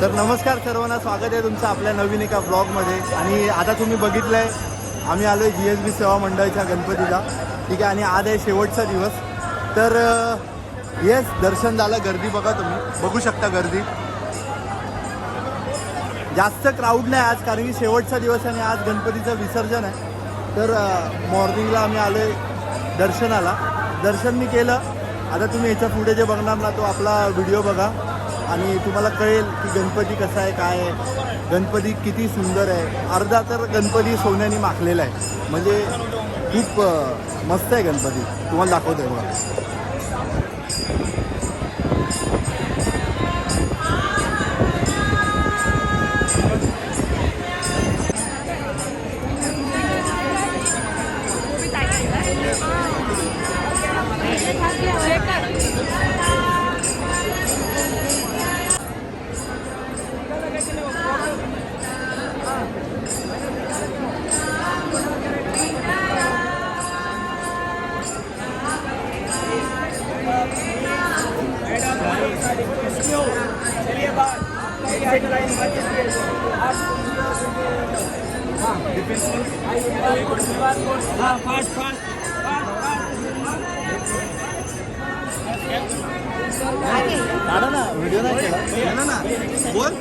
तर नमस्कार सर्वांना. स्वागत आहे तुमचं आपल्या नवीन एका ब्लॉगमध्ये. आणि आता तुम्ही बघितलं आहे आम्ही आलो आहे जी एस बी सेवा मंडळाच्या गणपतीला. ठीक आहे आणि आज आहे शेवटचा दिवस. तर येस दर्शन झालं गर्दी बघा तुम्ही. बघू शकता गर्दी. जास्त क्राऊड नाही आज कारण की शेवटचा दिवस आणि आज गणपतीचं विसर्जन आहे. तर मॉर्निंगला आम्ही आलो आहे दर्शनाला. दर्शन मी केलं. आता तुम्ही याच्यापुढे जे बघणार ना तो आपला व्हिडिओ बघा. आणि तुम्हाला कळेल की गणपती कसा आहे काय आहे. गणपती किती सुंदर आहे. अर्धा तर गणपती सोन्याने माखलेला आहे. म्हणजे खूप मस्त आहे गणपती. तुम्हाला दाखवतोय बघा. काढा ना व्हिडिओ नाही केला ना बोल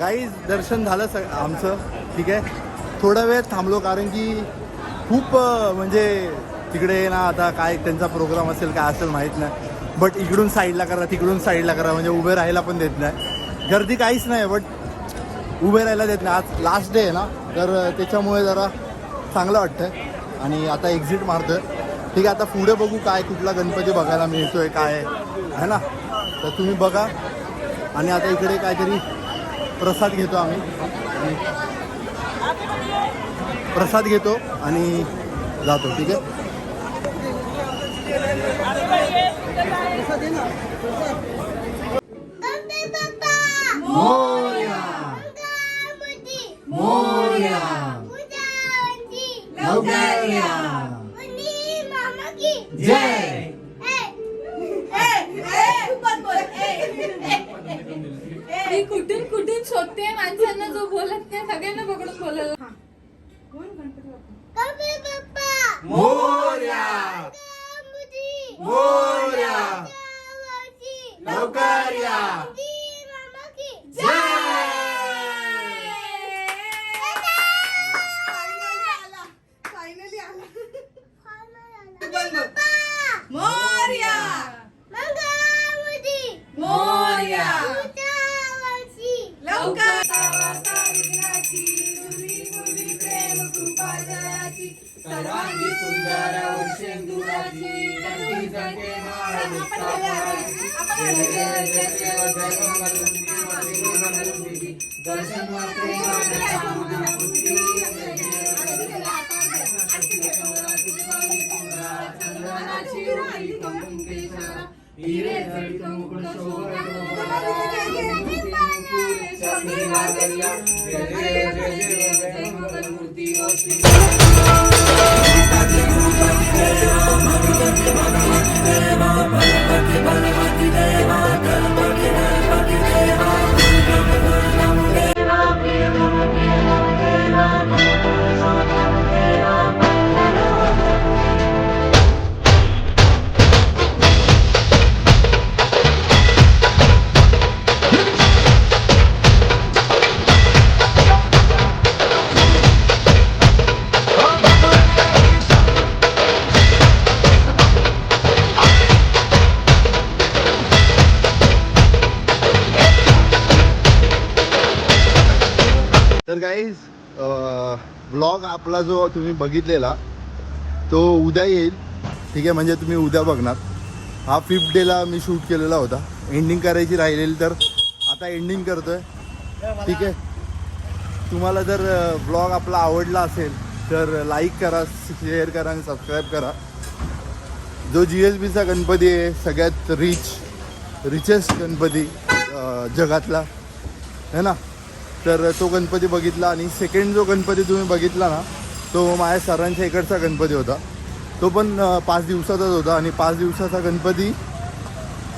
गाईज दर्शन झालं सग आमचं. ठीक आहे? थोडा वेळ थांबलो कारण की खूप अं, म्हणजे तिकडे ना आता काय त्यांचा प्रोग्राम असेल काय असेल माहीत नाही. बट इकडून साईडला करा तिकडून साईडला करा म्हणजे उभे राहायला पण देत नाही. गर्दी काहीच नाही बट उभे राहायला देत नाही. आज लास्ट डे आहे ना तर त्याच्यामुळे जरा चांगलं वाटतंय. आणि आता एक्झिट मारतोय. ठीक आहे आता पुढे बघू काय कुठला गणपती बघायला मिळतोय काय आहे. ना? तर तुम्ही बघा. आणि आता इकडे काहीतरी प्रसाद घेतो आम्ही. प्रसाद घेतो आणि जातो ठीक आहे? कुठून कुठून शोधते माणसांना जो बोलत नाही सगळ्यांना पकडून बोलायला. कोण गणपती बाप्पा? लवकर या मोर्या सर्वांगी सुंदर वर्षेंदुराची कंठी जगे दर्शन हिरे तर गाईज ब्लॉग आपला जो तुम्ही बघितलेला तो उद्या येईल. ठीक आहे म्हणजे तुम्ही उद्या बघणार. हा फिफ्थ डेला मी शूट केलेला होता. एंडिंग करायची राहिलेली तर आता एंडिंग करतोय. ठीक आहे. तुम्हाला जर ब्लॉग आपला आवडला असेल तर लाईक करा शेअर करा आणि सबस्क्राईब करा. जो जी एस बीचा गणपती आहे सगळ्यात रिच रिचेस्ट गणपती जगातला. है ना? तर तो गणपती बघितला आणि सेकंड जो गणपती तुम्ही बघितला ना तो माझ्या सरांच्या इकडचा गणपती होता. तो पण पाच दिवसाचाच होता आणि पाच दिवसाचा गणपती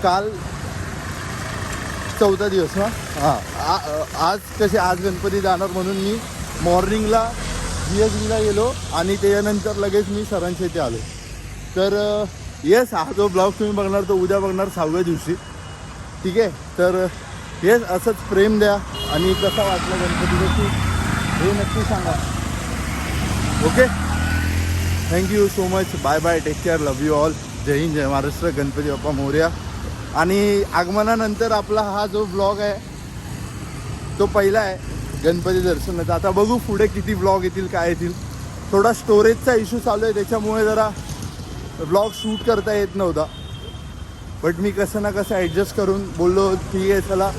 काल चौथा दिवस ना? हां. आ- आज कसे आज गणपती जाणार म्हणून मी मॉर्निंगला जी एस बीला गेलो आणि त्याच्यानंतर लगेच मी सरांच्या इथे आलो. तर येस हा जो ब्लॉग तुम्ही बघणार तो उद्या बघणार सहाव्या दिवशी. ठीक आहे? तर हेच असंच प्रेम द्या आणि कसा वाटला गणपतीचं हे नक्की सांगा. Okay thank you so much bye bye take care love you all जय हिंद जय महाराष्ट्र. गणपती बाप्पा मोर्या. आणि आगमनानंतर आपला हा जो ब्लॉग आहे तो पहिला आहे गणपती दर्शनाचा. आता बघू पुढे किती ब्लॉग येतील काय येतील. थोडा स्टोरेजचा इश्यू चालू आहे त्याच्यामुळे जरा ब्लॉग शूट करता येत नव्हता. बट मी कसं ना कसं ॲडजस्ट करून बोललो ठीक आहे चला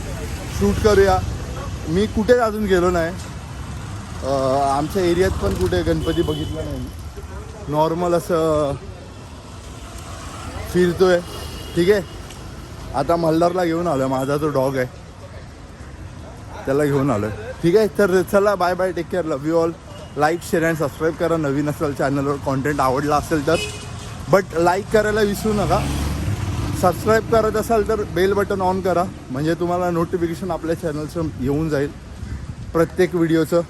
शूट करूया. मी कुठेच अजून गेलो नाही. आमच्या एरियात पण कुठे गणपती बघितला नाही नॉर्मल असं फिरतोय. ठीक आहे? आता मल्हारला घेऊन आलो माझा जो डॉग आहे. त्याला घेऊन आलो ठीक आहे? तर चला bye bye take care love you all like share and subscribe करा. नवीन असेल चॅनलवर कॉन्टेंट आवडला असेल तर. बट लाईक करायला विसरू नका. सबस्क्राईब करत असाल तर बेल बटन ऑन करा. म्हणजे तुम्हाला नोटिफिकेशन आपल्या चॅनलचं येऊन जाईल. प्रत्येक व्हिडिओचं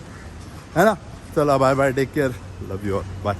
है ना? चला bye bye take care love you all bye